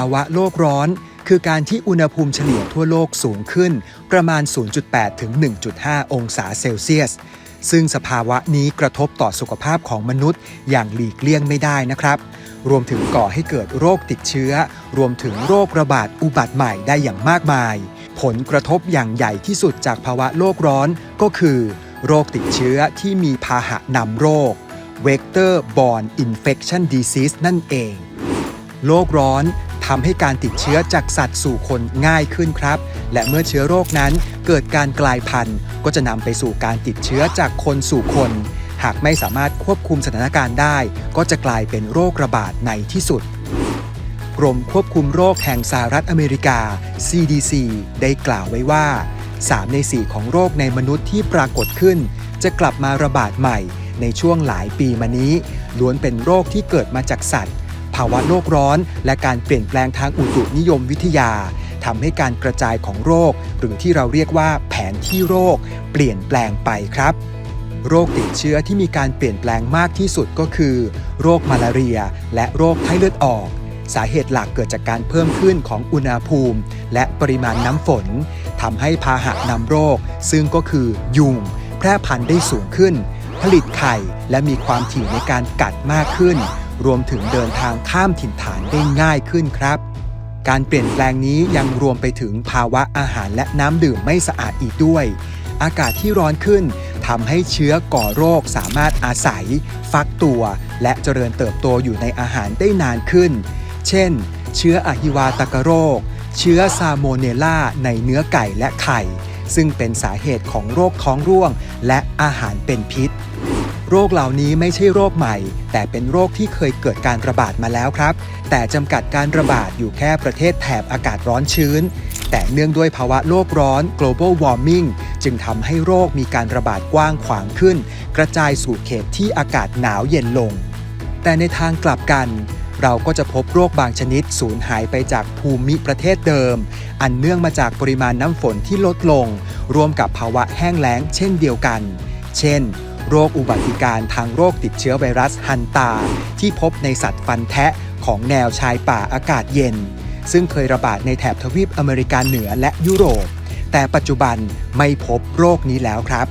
าวะโลกร้อน คือการที่อุณหภูมิเฉลี่ยทั่วโลกสูงขึ้น ประมาณ 0.8 ถึง 1.5 องศาเซลเซียส ซึ่งสภาวะนี้กระทบต่อสุขภาพของมนุษย์อย่างหลีกเลี่ยงไม่ได้นะครับ รวมถึงก่อให้เกิดโรคติดเชื้อ รวมถึงโรคระบาดอุบัติใหม่ได้อย่างมากมาย ผลกระทบอย่างใหญ่ที่สุดจากภาวะโลกร้อนก็คือ โรคติดเชื้อที่มีพาหะนำโรค Vector Borne Infection Disease นั่นเองโลกร้อน ทำให้การติดเชื้อจากสัตว์สู่คนง่ายขึ้นครับ และเมื่อเชื้อโรคนั้นเกิดการกลายพันธุ์ ก็จะนำไปสู่การติดเชื้อจากคนสู่คน หากไม่สามารถควบคุมสถานการณ์ได้ ก็จะกลายเป็นโรคระบาดในที่สุดกรมควบคุมโรคแห่งสหรัฐอเมริกา CDC ได้กล่าวไว้ว่า 3 ใน 4 ของโรคในมนุษย์ที่ปรากฏขึ้น จะกลับมาระบาดใหม่ในช่วงหลายปีมานี้ ล้วนเป็นโรคที่เกิดมาจากสัตว์ ภาวะโลกร้อน และการเปลี่ยนแปลงทางอุตุนิยมวิทยาทำให้การกระจายของโรค หรือที่เราเรียกว่าแผนที่โรค เปลี่ยนแปลงไปครับ โรคติดเชื้อที่มีการเปลี่ยนแปลงมากที่สุดก็คือ โรคมาลาเรีย และโรคไข้เลือดออก สาเหตุหลักเกิดจากการเพิ่มขึ้นของอุณหภูมิ และปริมาณน้ำฝนทำให้พาหะนำโรค ซึ่งก็คือยุง แพร่พันธุ์ได้สูงขึ้น ผลิตไข่และมีความถี่ในการกัดมากขึ้นรวมถึงเดินทางข้ามถิ่นฐานได้ง่ายขึ้นครับ การเปลี่ยนแปลงนี้ยังรวมไปถึงภาวะอาหารและน้ำดื่มไม่สะอาดอีกด้วย อากาศที่ร้อนขึ้นทำให้เชื้อก่อโรคสามารถอาศัย ฟักตัว และเจริญเติบโตอยู่ในอาหารได้นานขึ้น เช่น เชื้ออะฮิวาตกโรค เชื้อซาโมเนลลาในเนื้อไก่และไข่ ซึ่งเป็นสาเหตุของโรคท้องร่วง และอาหารเป็นพิษ โรคเหล่านี้ไม่ใช่โรคใหม่ แต่เป็นโรคที่เคยเกิดการระบาดมาแล้วครับ แต่จำกัดการระบาดอยู่แค่ประเทศแถบอากาศร้อนชื้น แต่เนื่องด้วยภาวะโลกร้อน global warming จึงทำให้โรคมีการระบาดกว้างขวางขึ้น กระจายสู่เขตที่อากาศหนาวเย็นลง แต่ในทางกลับกันเราก็จะพบโรคบางชนิดสูญหายไปจากภูมิประเทศเดิม อันเนื่องมาจากปริมาณน้ำฝนที่ลดลง รวมกับภาวะแห้งแล้งเช่นเดียวกัน เช่น โรคอุบัติการทางโรคติดเชื้อไวรัสฮันตา ที่พบในสัตว์ฟันแทะของแนวชายป่าอากาศเย็น ซึ่งเคยระบาดในแถบทวีปอเมริกาเหนือและยุโรป แต่ปัจจุบันไม่พบโรคนี้แล้วครับ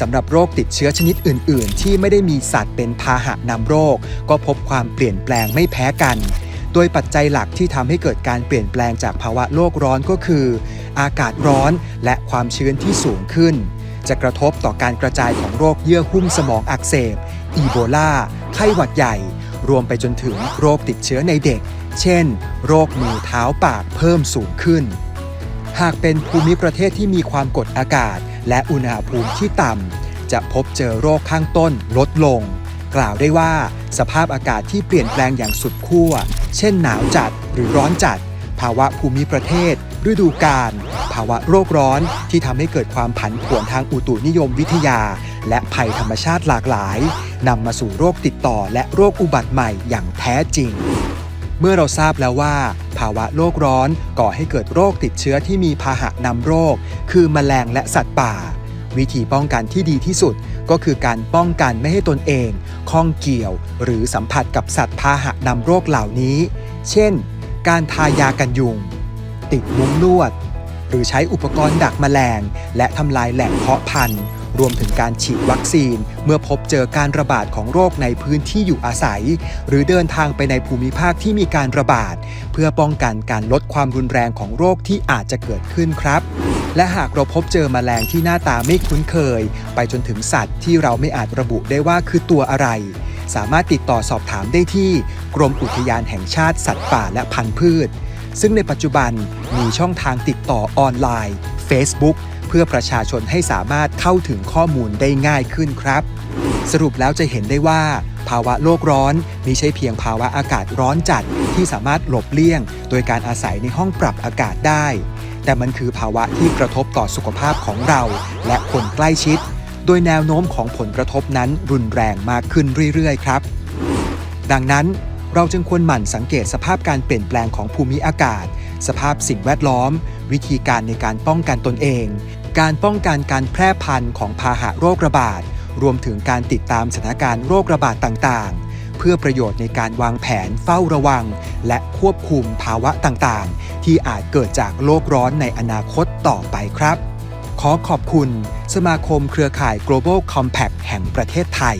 สำหรับโรคติดเชื้อชนิดอื่น ๆ ที่ไม่ได้มีสัตว์เป็นพาหะนำโรค ก็พบความเปลี่ยนแปลงไม่แพ้กัน โดยปัจจัยหลักที่ทำให้เกิดการเปลี่ยนแปลงจากภาวะโลกร้อนก็คือ อากาศร้อนและความชื้นที่สูงขึ้น จะกระทบต่อการกระจายของโรคเยื่อหุ้มสมองอักเสบ อีโบลา ไข้หวัดใหญ่ รวมไปจนถึงโรคติดเชื้อในเด็ก เช่น โรคมือเท้าปากเพิ่มสูงขึ้น หากเป็นภูมิประเทศที่มีความกดอากาศ และอุณหภูมิที่ต่ำ จะพบเจอโรคข้างต้นลดลง กล่าวได้ว่าสภาพอากาศที่เปลี่ยนแปลงอย่างสุดขั้ว เช่นหนาวจัดหรือร้อนจัด ภาวะภูมิประเทศ ฤดูกาล ภาวะโรคร้อน ที่ทำให้เกิดความผันผวนทางอุตุนิยมวิทยา และภัยธรรมชาติหลากหลายนำมาสู่โรคติดต่อและโรคอุบัติใหม่อย่างแท้จริง เมื่อเราทราบแล้วว่า ภาวะโลกร้อนก่อให้เกิดโรคติดเชื้อที่มีพาหะนำโรค คือแมลงและสัตว์ป่า วิธีป้องกันที่ดีที่สุดก็คือการป้องกันไม่ให้ตนเองข้องเกี่ยว หรือสัมผัสกับสัตว์พาหะนำโรคเหล่านี้ เช่น การทายากันยุง ติดมุ้งลวด หรือใช้อุปกรณ์ดักแมลง และทำลายแหล่งเพาะพันธุ์ รวมถึงการฉีดวัคซีน เมื่อพบเจอการระบาดของโรคในพื้นที่อยู่อาศัย หรือเดินทางไปในภูมิภาคที่มีการระบาด เพื่อป้องกันการลดความรุนแรงของโรคที่อาจจะเกิดขึ้นครับและหากเราพบเจอแมลงที่หน้าตาไม่คุ้นเคย ไปจนถึงสัตว์ที่เราไม่อาจระบุได้ว่าคือตัวอะไร สามารถติดต่อสอบถามได้ที่ กรมอุทยานแห่งชาติสัตว์ป่าและพันธุ์พืช ซึ่งในปัจจุบันมีช่องทางติดต่อออนไลน์ Facebook เพื่อประชาชนให้สามารถเข้าถึงข้อมูลได้ง่ายขึ้นครับ สรุปแล้วจะเห็นได้ว่า ภาวะโลกร้อนมิใช่เพียงภาวะอากาศร้อนจัดที่สามารถหลบเลี่ยง โดยการอาศัยในห้องปรับอากาศได้ แต่มันคือภาวะที่กระทบต่อสุขภาพของเรา และคนใกล้ชิด โดยแนวโน้มของผลกระทบนั้นรุนแรงมากขึ้นเรื่อยๆ ครับ ดังนั้น เราจึงควรหมั่นสังเกตสภาพการเปลี่ยนแปลงของภูมิอากาศ สภาพสิ่งแวดล้อม วิธีการในการป้องกันตนเอง การป้องกันการแพร่พันธุ์ของพาหะโรคระบาด รวมถึงการติดตามสถานการณ์โรคระบาดต่างๆ เพื่อประโยชน์ในการวางแผนเฝ้าระวัง และควบคุมภาวะต่างๆ ที่อาจเกิดจากโลกร้อนในอนาคตต่อไปครับ ขอขอบคุณ สมาคมเครือข่าย Global Compact แห่งประเทศไทย